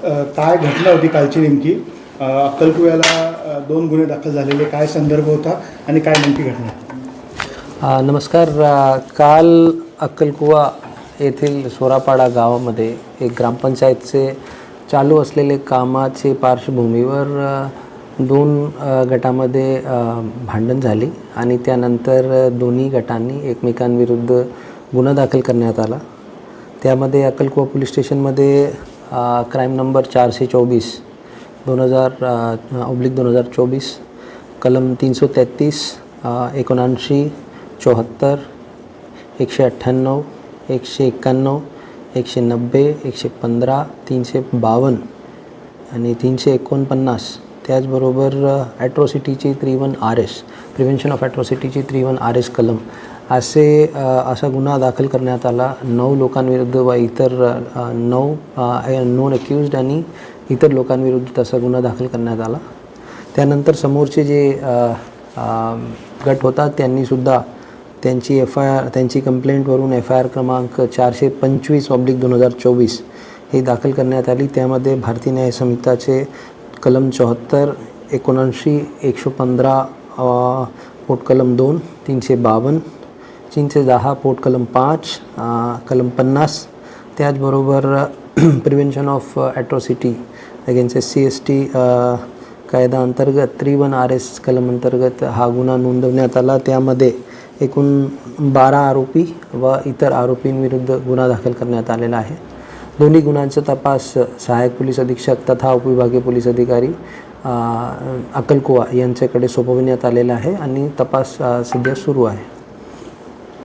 काय घटना होती कालची नेमकी? अक्कलकुव्याला दोन गुन्हे दाखल झालेले. काय संदर्भ होता आणि काय नेमकी घटना? नमस्कार. काल अक्कलकुवा येथील सोरापाडा गावामध्ये एक ग्रामपंचायतचे चालू असलेले कामाचे पार्श्वभूमीवर दोन गटामध्ये भांडण झाली आणि त्यानंतर दोन्ही गटांनी एकमेकांविरुद्ध गुन्हा दाखल करण्यात आला. त्यामध्ये अक्कलकुवा पोलीस स्टेशनमध्ये क्राईम नंबर चारशे चोवीस दोन हजार ऑब्लिक दोन हजार चोवीस कलम तीनशे तेहतीस एकोणऐंशी चौहत्तर एकशे अठ्ठ्याण्णव एकशे एक्क्याण्णव एकशे नब्बे एकशे पंधरा तीनशे बावन्न आणि तीनशे एकोणपन्नास. त्याचबरोबर ॲट्रॉसिटीची three one R S prevention of ॲट्रॉसिटीची three one R S कलम. असे असा गुन्हा दाखल करण्यात आला. नऊ लोकांविरुद्ध व इतर नऊ नॉन अक्युज्ड आणि इतर लोकांविरुद्ध तसा गुन्हा दाखल करण्यात आला. त्यानंतर समोरचे जे गट होता त्यांनीसुद्धा त्यांची एफ आय आर त्यांची कंप्लेंटवरून एफ आय आर क्रमांक चारशे पंचवीस ऑब्लिक दोन हजार चोवीस ही दाखल करण्यात आली. त्यामध्ये भारतीय न्याय संहिताचे कलम चौहत्तर एकोणऐंशी एकशे पंधरा पोटकलम दोन तीनशे बावन्न तीनशे दहा पोट कलम पाच कलम पन्नास. त्याचबरोबर prevention of atrocity against S C S T कायदा अंतर्गत थ्री वन आर एस कलम अंतर्गत हा गुन्हा नोंदवण्यात आला. त्यामध्ये एकूण बारा आरोपी व इतर आरोपींविरुद्ध गुन्हा दाखल करण्यात आलेला आहे. दोन्ही गुन्ह्यांचा तपास सहाय्यक पोलीस अधीक्षक तथा उपविभागीय पोलीस अधिकारी अक्कलकुवा यांच्याकडे सोपविण्यात आलेला आहे आणि तपास सध्या सुरू आहे.